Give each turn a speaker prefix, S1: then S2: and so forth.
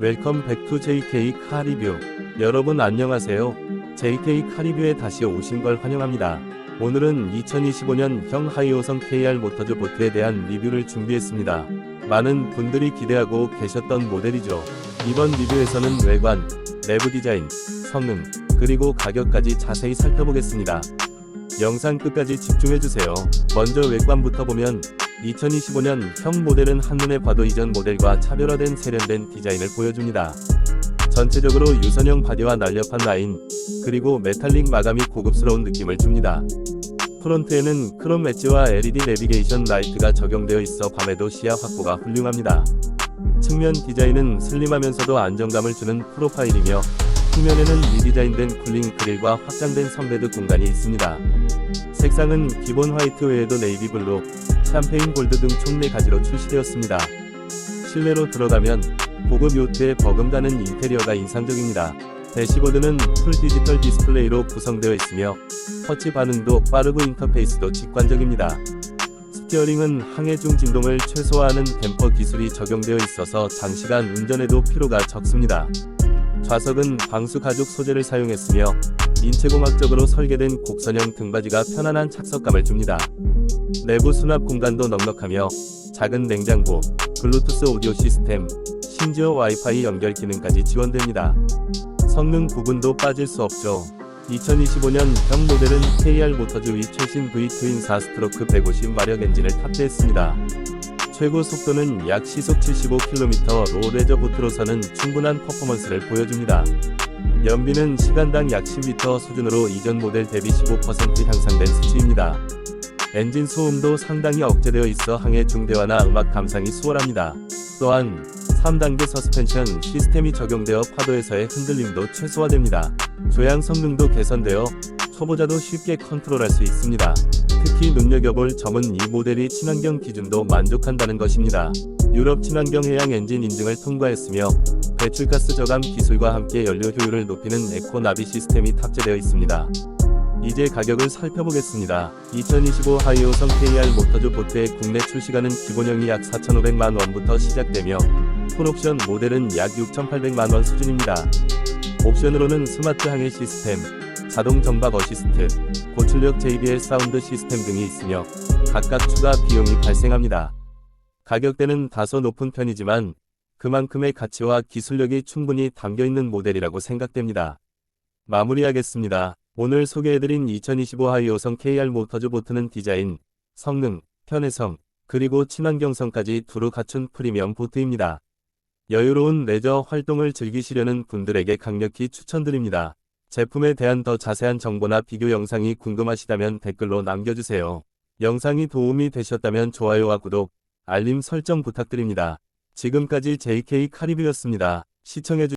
S1: 웰컴 백투 JK 카리뷰. 여러분 안녕하세요. JK 카리뷰에 다시 오신 걸 환영합니다. 오늘은 2025년 형 하이오성 KR 모터즈 보트에 대한 리뷰를 준비했습니다. 많은 분들이 기대하고 계셨던 모델이죠. 이번 리뷰에서는 외관, 내부 디자인, 성능, 그리고 가격까지 자세히 살펴보겠습니다. 영상 끝까지 집중해주세요. 먼저 외관부터 보면 2025년 형 모델은 한눈에 봐도 이전 모델과 차별화된 세련된 디자인을 보여줍니다. 전체적으로 유선형 바디와 날렵한 라인, 그리고 메탈릭 마감이 고급스러운 느낌을 줍니다. 프론트에는 크롬 엣지와 LED 내비게이션 라이트가 적용되어 있어 밤에도 시야 확보가 훌륭합니다. 측면 디자인은 슬림하면서도 안정감을 주는 프로파일이며 후면에는 리디자인된 쿨링 그릴과 확장된 선베드 공간이 있습니다. 색상은 기본 화이트 외에도 네이비 블루, 샴페인 골드 등총 4가지로 출시되었습니다. 실내로 들어가면 고급 요트에 버금가는 인테리어가 인상적입니다. 대시보드는 풀 디지털 디스플레이로 구성되어 있으며 터치 반응도 빠르고 인터페이스도 직관적입니다. 스티어링은 항해 중 진동을 최소화하는 댐퍼 기술이 적용되어 있어서 장시간 운전에도 피로가 적습니다. 좌석은 방수 가죽 소재를 사용했으며 인체공학적으로 설계된 곡선형 등받이가 편안한 착석감을 줍니다. 내부 수납 공간도 넉넉하며 작은 냉장고, 블루투스 오디오 시스템, 심지어 와이파이 연결 기능까지 지원됩니다. 성능 부분도 빠질 수 없죠. 2025년 형 모델은 KR 모터즈의 최신 V 트윈 4스트로크 150마력 엔진을 탑재했습니다. 최고 속도는 약 시속 75km 로 레저 보트로서는 충분한 퍼포먼스를 보여줍니다. 연비는 시간당 약 10m 수준으로 이전 모델 대비 15% 향상된 수치입니다. 엔진 소음도 상당히 억제되어 있어 항해 중대화나 음악 감상이 수월합니다. 또한 3단계 서스펜션 시스템이 적용되어 파도에서의 흔들림도 최소화됩니다. 조향 성능도 개선되어 초보자도 쉽게 컨트롤할 수 있습니다. 특히 눈여겨볼 점은 이 모델이 친환경 기준도 만족한다는 것입니다. 유럽 친환경 해양 엔진 인증을 통과했으며 배출가스 저감 기술과 함께 연료 효율을 높이는 에코 나비 시스템이 탑재되어 있습니다. 이제 가격을 살펴보겠습니다. 2025 하이오성 KR 모터즈 보트의 국내 출시가는 기본형이 약 4,500만 원부터 시작되며 풀옵션 모델은 약 6,800만 원 수준입니다. 옵션으로는 스마트 항해 시스템, 자동 정박 어시스트, 고출력 JBL 사운드 시스템 등이 있으며 각각 추가 비용이 발생합니다. 가격대는 다소 높은 편이지만 그만큼의 가치와 기술력이 충분히 담겨 있는 모델이라고 생각됩니다. 마무리하겠습니다. 오늘 소개해드린 2025 하이오성 KR 모터즈 보트는 디자인, 성능, 편의성, 그리고 친환경성까지 두루 갖춘 프리미엄 보트입니다. 여유로운 레저 활동을 즐기시려는 분들에게 강력히 추천드립니다. 제품에 대한 더 자세한 정보나 비교 영상이 궁금하시다면 댓글로 남겨주세요. 영상이 도움이 되셨다면 좋아요와 구독, 알림 설정 부탁드립니다. 지금까지 JK 카리뷰였습니다. 시청해주